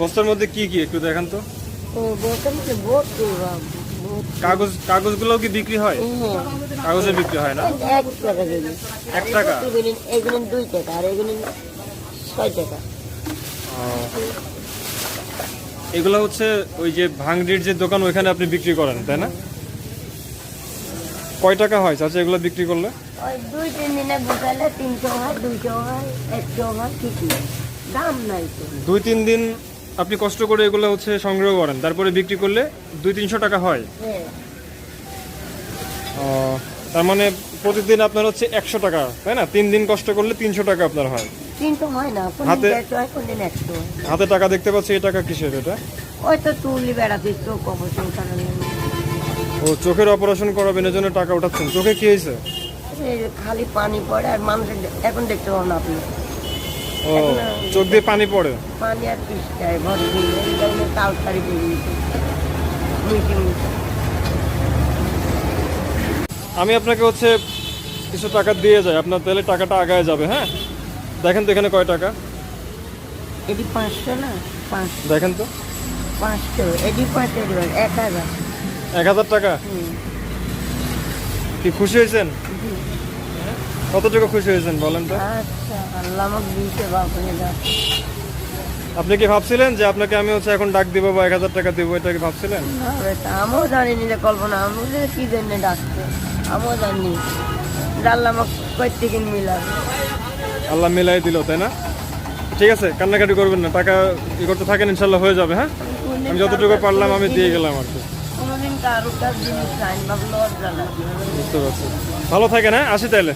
বস্তার মধ্যে কি কি? একটু দেখান তো। ও কাগজ কাগজগুলোও কি বিক্রি হয়? কাগজের বিক্রি হয় না? এক টাকা এক টাকা? এগুলো এগুলো দুই টাকা আর এগুলো ছয় টাকা। এগুলো হচ্ছে ওই যে ভাঙড়ির যে দোকান ওইখানে আপনি বিক্রি করেন তাই না? কয় টাকা হয় চাচা এগুলো বিক্রি করলে? দুই তিন দিনে গোটালে তিনশো হয় দুইশো হয় একশো হয় ঠিকই দাম নাই দুই তিন দিন আপনি কষ্ট করে এগুলো হচ্ছে সংগ্রহ করেন তারপরে বিক্রি করলে দুই তিনশো টাকা হয়। হ্যাঁ। তার মানে প্রতিদিন আপনার হচ্ছে একশো টাকা তাই না? তিন দিন কষ্ট করলে তিনশো টাকা আপনার হয়। হাতে- হাতে টাকা দেখতে পাচ্ছি এই টাকা কিসের এটা? ও চোখের অপারেশন করাবেন এর জন্য টাকা উঠাচ্ছেন। চোখে কি হয়েছে? খালি পানি পড়ে আর মানুষের এখন দেখতে পাবো না আপনি। ও। চোখ দিয়ে পানি পড়ে। পানি আর পিসটায় ভর্তি এই কারণে তাল শাড়ি বেরিয়েছে আমি আপনাকে হচ্ছে কিছু টাকা দিয়ে যাই। আপনার তাহলে টাকাটা আগায় যাবে হ্যাঁ? দেখেন তো এখানে কয় টাকা। এটি পাঁচশো না? পাঁচশো। দেখেন তো। পাঁচশো। এটি পাঁচশো এক হাজার। এক হাজার। টাকা। কি খুশি হয়েছেন? কতটুকু খুশি হয়েছেন বলেন তো? আচ্ছা আপনি কি ভাবছিলেন যে আপনাকে আমি হচ্ছে এখন ডাক দিব বা এক হাজার টাকা দিব এটা কি ভাবছিলেন? আমিও জানি নি যে কল্পনা আমি কি জন্য ডাকছে আমিও জানি আল্লাহ আমাকে মিলাবে। আল্লাহ মিলাই দিল তাই না? ঠিক আছে কান্নাকাটি করবেন না টাকা ই করতে থাকেন ইনশাল্লাহ হয়ে যাবে হ্যাঁ? আমি যতটুকু পারলাম আমি দিয়ে গেলাম আর কি। বুঝতে পারছি। ভালো থাকেন হ্যাঁ? আসি তাহলে।